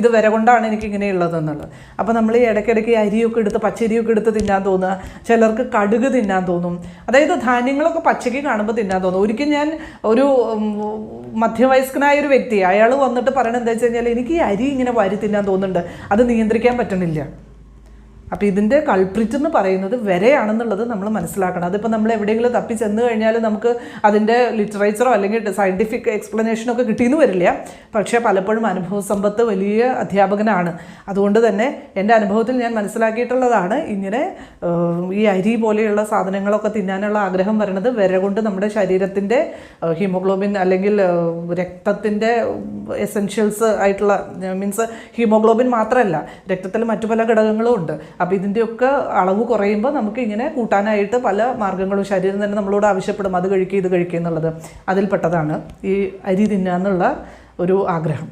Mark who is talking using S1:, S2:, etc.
S1: ഇത് വര കൊണ്ടാണ് എനിക്ക് ഇങ്ങനെയുള്ളത് എന്നുള്ളത്. അപ്പോൾ നമ്മൾ ഈ ഇടയ്ക്കിടയ്ക്ക് അരിയൊക്കെ എടുത്ത് പച്ചരിയൊക്കെ എടുത്ത് തിന്നാൻ തോന്നുക ചിലർക്ക് കടുക് തിന്നാൻ തോന്നും. അതായത് ധാന്യങ്ങളൊക്കെ പച്ചയ്ക്ക് കാണുമ്പോൾ തിന്നാൻ തോന്നും. ഒരിക്കൽ ഞാൻ ഒരു മധ്യവയസ്കനായ ഒരു വ്യക്തി അയാൾ വന്നിട്ട് പറയണത് എന്താ വെച്ച് കഴിഞ്ഞാൽ എനിക്ക് ഈ അരി ഇങ്ങനെ വരി തിന്നാൻ തോന്നുന്നുണ്ട്. അത് നിയന്ത്രിക്കാൻ പറ്റണില്ല. അപ്പോൾ ഇതിന്റെ കൾപ്രിറ്റ് എന്ന് പറയുന്നത് വരെയാണെന്നുള്ളത് നമ്മൾ മനസ്സിലാക്കണം. അതിപ്പോൾ നമ്മൾ എവിടെയെങ്കിലും തപ്പി ചെന്ന് കഴിഞ്ഞാൽ നമുക്ക് അതിന്റെ ലിറ്ററേച്ചറോ അല്ലെങ്കിൽ സയന്റിഫിക് എക്സ്പ്ലനേഷനോ ഒക്കെ കിട്ടിയെന്ന് വരില്ല. പക്ഷേ പലപ്പോഴും അനുഭവ സമ്പത്ത് വലിയ അധ്യാപകനാണ്. അതുകൊണ്ട് തന്നെ എന്റെ അനുഭവത്തിൽ ഞാൻ മനസ്സിലാക്കിയിട്ടുള്ളതാണ് ഇങ്ങനെ ഈ അരി പോലെയുള്ള സാധനങ്ങളൊക്കെ തിന്നാനുള്ള ആഗ്രഹം വരുന്നത് വരെ കൊണ്ട് നമ്മുടെ ശരീരത്തിന്റെ ഹീമോഗ്ലോബിൻ അല്ലെങ്കിൽ രക്തത്തിന്റെ എസെൻഷ്യൽസ് ആയിട്ടുള്ള മീൻസ് ഹീമോഗ്ലോബിൻ മാത്രമല്ല രക്തത്തിൽ മറ്റു പല ഘടകങ്ങളും ഉണ്ട്. അപ്പോൾ ഇതിന്റെയൊക്കെ അളവ് കുറയുമ്പോൾ നമുക്ക് ഇങ്ങനെ കൂട്ടാനായിട്ട് പല മാർഗങ്ങളും ശരീരം തന്നെ നമ്മളോട് ആവശ്യപ്പെടും അത് കഴിക്കുക ഇത് കഴിക്കുക എന്നുള്ളത് അതിൽപ്പെട്ടതാണ് ഈ അരി തിന്നാന്നുള്ള ഒരു ആഗ്രഹം.